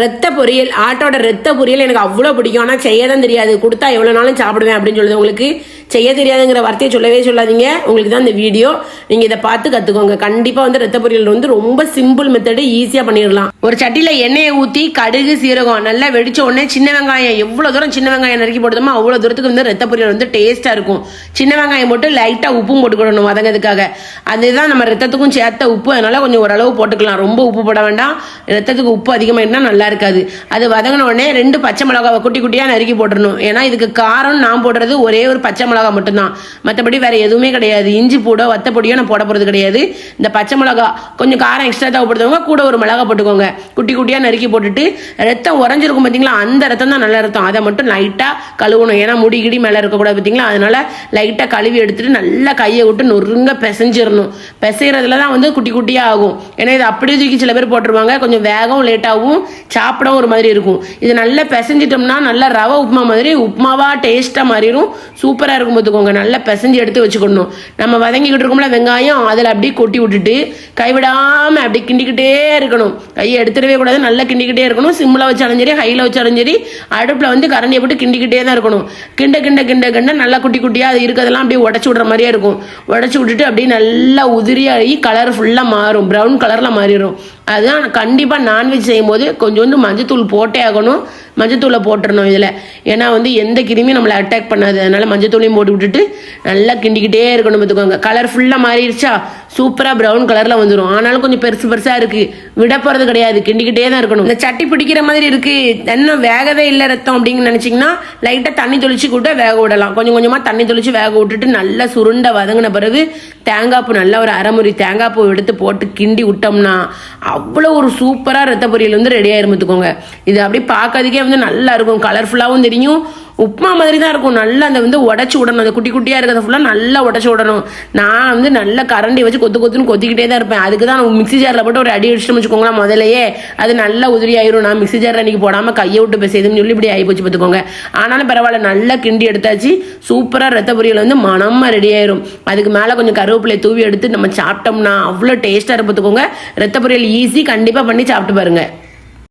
ரத்த பொரியல் ஆட்டோட ரத்த பொரியல் எனக்கு அவ்வளோ பிடிக்கும். ஆனால் செய்ய தான் தெரியாது. கொடுத்தா எவ்வளோ நாளும் சாப்பிடுவேன் அப்படின்னு சொல்லுது. உங்களுக்கு செய்ய தெரியாதுங்கிற வார்த்தையை சொல்லவே சொல்லாதீங்க. உங்களுக்கு தான் இந்த வீடியோ. நீங்கள் இதை பார்த்து கற்றுக்கோங்க கண்டிப்பாக வந்து ரத்த பொரியல் வந்து ரொம்ப சிம்பிள் மெத்தடு ஈஸியாக பண்ணிடலாம். ஒரு சட்டியில் எண்ணெயை ஊற்றி கடுகு சீரகம் நல்லா வெடிச்ச உடனே சின்ன வெங்காயம் எவ்வளோ தூரம் சின்ன வெங்காயம் நறுக்கி போடுதோமோ அவ்வளோ தூரத்துக்கு வந்து ரத்த பொரியல் வந்து டேஸ்ட்டாக இருக்கும். சின்ன வெங்காயம் போட்டு லைட்டாக உப்பும் போட்டுக்கிடணும் வதங்கிறதுக்காக. அதுதான் நம்ம ரத்தத்துக்கும் சேர்த்த உப்பு. அதனால கொஞ்சம் ஓரளவு போட்டுக்கலாம். ரொம்ப உப்பு போட வேண்டாம். ரத்தத்துக்கு உப்பு அதிகமாயிட்டுனா நல்லா இருக்காது. அது வதங்கின உடனே ரெண்டு பச்சை மிளகாவை குட்டி குட்டியாக நறுக்கி போட்டுடணும் ஏன்னா இதுக்கு காரம் நான் போடுறது ஒரே ஒரு பச்சை மிளகா மட்டும்தான். மற்றபடி வேற எதுவுமே கிடையாது. இஞ்சி பூடோ வத்த பொடியோ நான் போட போகிறது கிடையாது. இந்த பச்சை மிளகா கொஞ்சம் காரம் எக்ஸ்ட்ரா தேவைப்படுறவங்க கூட ஒரு மிளகா போட்டுக்கோங்க. குட்டி குட்டியாக நறுக்கி போட்டுட்டு ரத்தம் உறைஞ்சிருக்கும் பார்த்தீங்களா அந்த ரத்தம் தான் நல்ல ரத்தம். அதை மட்டும் லைட்டாக கழுவணும். ஏன்னா முடி கிடி மேலே இருக்கக்கூடாது பார்த்தீங்களா அதனால லைட்டாக கழுவி எடுத்துட்டு நல்லா கையை விட்டு நொறுங்க பிசைஞ்சிடணும் பிசைகிறதுல தான் வந்து குட்டி குட்டியாக ஆகும். ஏன்னா இது அப்படியே தூக்கி சில பேர் போட்டுருவாங்க கொஞ்சம் வேகம் லேட்டாகவும் சாப்பிட ஒரு மாதிரி இருக்கும். இது நல்லா பிசைஞ்சிட்டோம்னா நல்லா ரவை உப்புமா மாதிரி உப்புமாவாக டேஸ்ட்டாக மாறிடும். சூப்பராக இருக்கும் பார்த்துக்கோங்க. நல்லா பிசைஞ்சு எடுத்து வச்சுக்கணும். நம்ம வதங்கிக்கிட்டு இருக்கோம்ல வெங்காயம் அதில் அப்படியே கொட்டி விட்டுட்டு கைவிடாமல் அப்படி கிண்டிக்கிட்டே இருக்கணும். கையை எடுத்துடவே கூடாது நல்லா கிண்டிக்கிட்டே இருக்கணும். சிம்மில் வச்சாலும் சரி ஹையில் வச்சாலும் சரி அடுப்பில் வந்து கரண்டியை போட்டு கிண்டிக்கிட்டே தான் இருக்கணும். கிண்ட கிண்ட கிண்ட கிண்ட நல்லா குட்டி குட்டியாக அது இருக்கிறதெல்லாம் அப்படியே உடச்சி விட்ற மாதிரியே இருக்கும். உடச்சி விட்டுட்டு அப்படியே நல்லா உதிரியாகி கலர் ஃபுல்லாக மாறும். ப்ரௌன் கலரில் மாறிடும். அதுதான் கண்டிப்பாக நான்வெஜ் செய்யும்போது கொஞ்சோண்டு மஞ்சத்தூள் போட்டே ஆகணும். மஞ்சத்தூளை போட்டுறணும் இதில். ஏன்னா வந்து எந்த கிருமியும் நம்மளை அட்டாக் பண்ணாது. அதனால் மஞ்சத்தூளையும் போட்டு விட்டுட்டு நல்லா கிண்டிக்கிட்டே இருக்கணும் பார்த்துக்கோங்க. கலர் ஃபுல்லாக மாறிடுச்சா? சூப்பராக ப்ரௌன் கலரில் வந்துடும் ஆனாலும் கொஞ்சம் பெருசு பெருசாக இருக்குது விட போகிறது கிடையாது. கிண்டிக்கிட்டே தான் இருக்கணும். இந்த சட்டி பிடிக்கிற மாதிரி இருக்குது இன்னும் வேகவே இல்லை ரத்தம் அப்படின்னு நினச்சிங்கன்னா லைட்டாக தண்ணி தொளிச்சு கூட வேக விடலாம். கொஞ்சம் கொஞ்சமாக தண்ணி தொளிச்சு வேக விட்டுட்டு நல்லா சுருண்ட வதங்கின பிறகு தேங்காய் பூ நல்லா ஒரு அரைமுறி தேங்காய் பூ எடுத்து போட்டு கிண்டி விட்டோம்னா அவ்வளோ ஒரு சூப்பராக ரத்த பொரியல் வந்து ரெடி ஆயிரும் பார்த்துக்கோங்க. இது அப்படியே பார்க்கறதுக்கே வந்து நல்லா இருக்கும். கலர்ஃபுல்லாகவும் தெரியும். உப்புமா மாதிரி தான் இருக்கும். நல்லா அந்த வந்து உடச்சி விடணும். அந்த குட்டி குட்டியாக இருக்கிறத ஃபுல்லாக நல்லா உடச்சி விடணும். நான் வந்து நல்லா கரண்டி வச்சு கொத்து கொத்துன்னு கொத்திக்கிட்டே தான் இருப்பேன். அதுக்கு தான் மிக்ஸி ஜாரில் போட்டு ஒரு அடி அடிச்சுட்டு வச்சுக்கோங்களேன் முதலையே அது நல்லா உதிரி ஆயிரும் நான் மிக்ஸி ஜாரில் அன்றைக்கி போடாமல் கையை விட்டு பேசியதுன்னு சொல்லி இப்படி ஆகி போச்சு பார்த்துக்கோங்க. ஆனாலும் பரவாயில்ல. நல்லா கிண்டி எடுத்தாச்சு. சூப்பராக ரத்த பொரியல் வந்து மனமாக ரெடி ஆயிரும். அதுக்கு மேலே கொஞ்சம் கருவேப்பிலை தூவி எடுத்து நம்ம சாப்பிட்டோம்னா அவ்வளோ டேஸ்ட்டாக இருப்பதுக்கோங்க ரத்த பொரியல் ஈஸி கண்டிப்பாக பண்ணி சாப்பிட்டு பாருங்க.